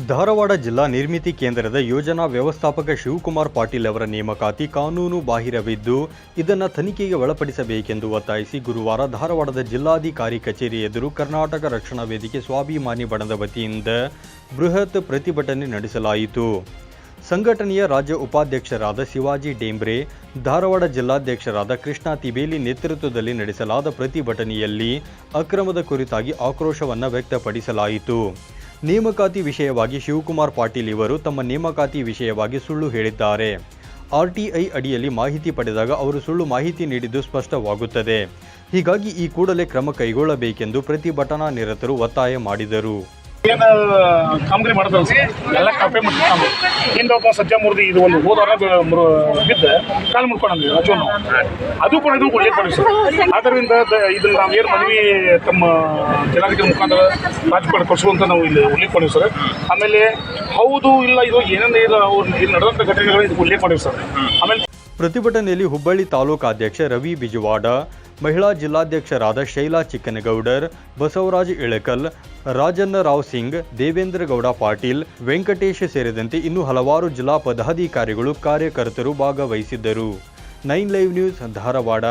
ಧಾರವಾಡ ಜಿಲ್ಲಾ ನಿರ್ಮಿತಿ ಕೇಂದ್ರದ ಯೋಜನಾ ವ್ಯವಸ್ಥಾಪಕ ಶಿವಕುಮಾರ್ ಪಾಟೀಲ್ ಅವರ ನೇಮಕಾತಿ ಕಾನೂನು ಬಾಹಿರವಿದ್ದು, ಇದನ್ನು ತನಿಖೆಗೆ ಒಳಪಡಿಸಬೇಕೆಂದು ಒತ್ತಾಯಿಸಿ ಗುರುವಾರ ಧಾರವಾಡದ ಜಿಲ್ಲಾಧಿಕಾರಿ ಕಚೇರಿ ಎದುರು ಕರ್ನಾಟಕ ರಕ್ಷಣಾ ವೇದಿಕೆ ಸ್ವಾಭಿಮಾನಿ ಬಣದ ವತಿಯಿಂದ ಬೃಹತ್ ಪ್ರತಿಭಟನೆ ನಡೆಸಲಾಯಿತು. ಸಂಘಟನೆಯ ರಾಜ್ಯ ಉಪಾಧ್ಯಕ್ಷರಾದ ಶಿವಾಜಿ ಡೇಂಬ್ರೆ, ಧಾರವಾಡ ಜಿಲ್ಲಾಧ್ಯಕ್ಷರಾದ ಕೃಷ್ಣ ತಿಬೇಲಿ ನೇತೃತ್ವದಲ್ಲಿ ನಡೆಸಲಾದ ಪ್ರತಿಭಟನೆಯಲ್ಲಿ ಅಕ್ರಮದ ಕುರಿತಾಗಿ ಆಕ್ರೋಶವನ್ನು ವ್ಯಕ್ತಪಡಿಸಲಾಯಿತು. ನೇಮಕಾತಿ ವಿಷಯವಾಗಿ ಶಿವಕುಮಾರ್ ಪಾಟೀಲ್ ಇವರು ತಮ್ಮ ನೇಮಕಾತಿ ವಿಷಯವಾಗಿ ಸುಳ್ಳು ಹೇಳಿದ್ದಾರೆ. ಆರ್ಟಿಐ ಅಡಿಯಲ್ಲಿ ಮಾಹಿತಿ ಪಡೆದಾಗ ಅವರು ಸುಳ್ಳು ಮಾಹಿತಿ ನೀಡಿದ್ದು ಸ್ಪಷ್ಟವಾಗುತ್ತದೆ. ಹೀಗಾಗಿ ಈ ಕೂಡಲೇ ಕ್ರಮ ಕೈಗೊಳ್ಳಬೇಕೆಂದು ಪ್ರತಿಭಟನಾ ನಿರತರು ಒತ್ತಾಯ ಮಾಡಿದರು. ಏನು ಕಾಮಗಾರಿ ಸರ್? ಎಲ್ಲ ಕಾಪಿ ಮಾಡ್ತೀವಿ ಹಿಂದೆ ಒಬ್ಬ ಸತ್ಯಮೂರ್ತಿ ಇದು ಒಂದು ಹೋದವರ ಬಿದ್ದು. ಕಾಲು ಮುಡ್ಕೊಂಡ್ವಿ ಅಜೋನು ಅದು ಕೂಡ ಇದು ಒಳ್ಳೆ ಮಾಡಿ ಸರ್ ಆದ್ದರಿಂದ ಇದನ್ನ ನಾವು ಏನು ಮನವಿ ತಮ್ಮ ಜನಾಧಿಕಾರಿ ಮುಖಾಂತರ ರಾಜ್ಯಪಾಲ ಕೊಡಿಸುವಂತ ನಾವು ಇಲ್ಲಿ ಉಲ್ಲೇಖ ಮಾಡಿವಿ ಸರ್. ಆಮೇಲೆ ಹೌದು ಇಲ್ಲ ಇದು ಏನೇನು ಇಲ್ಲ, ಅವ್ರು ಇಲ್ಲಿ ನಡೆದಂಥ ಘಟನೆಗಳು ಇದು ಉಲ್ಲೇಖ ಮಾಡಿವಿ ಸರ್. ಆಮೇಲೆ ಪ್ರತಿಭಟನೆಯಲ್ಲಿ ಹುಬ್ಬಳ್ಳಿ ತಾಲೂಕಾಧ್ಯಕ್ಷ ರವಿ ಬಿಜವಾಡ ಮಹಿಳಾ ಜಿಲ್ಲಾಧ್ಯಕ್ಷರಾದ ಶೈಲಾ ಚಿಕ್ಕನಗೌಡರ್, ಬಸವರಾಜ್ ಇಳಕಲ್ ರಾಜನ್ನ ರಾವ್ ಸಿಂಗ್ ದೇವೇಂದ್ರಗೌಡ ಪಾಟೀಲ್, ವೆಂಕಟೇಶ್ ಸೇರಿದಂತೆ ಇನ್ನೂ ಹಲವಾರು ಜಿಲ್ಲಾ ಪದಾಧಿಕಾರಿಗಳು ಕಾರ್ಯಕರ್ತರು ಭಾಗವಹಿಸಿದ್ದರು. Nine live news, Dharwad.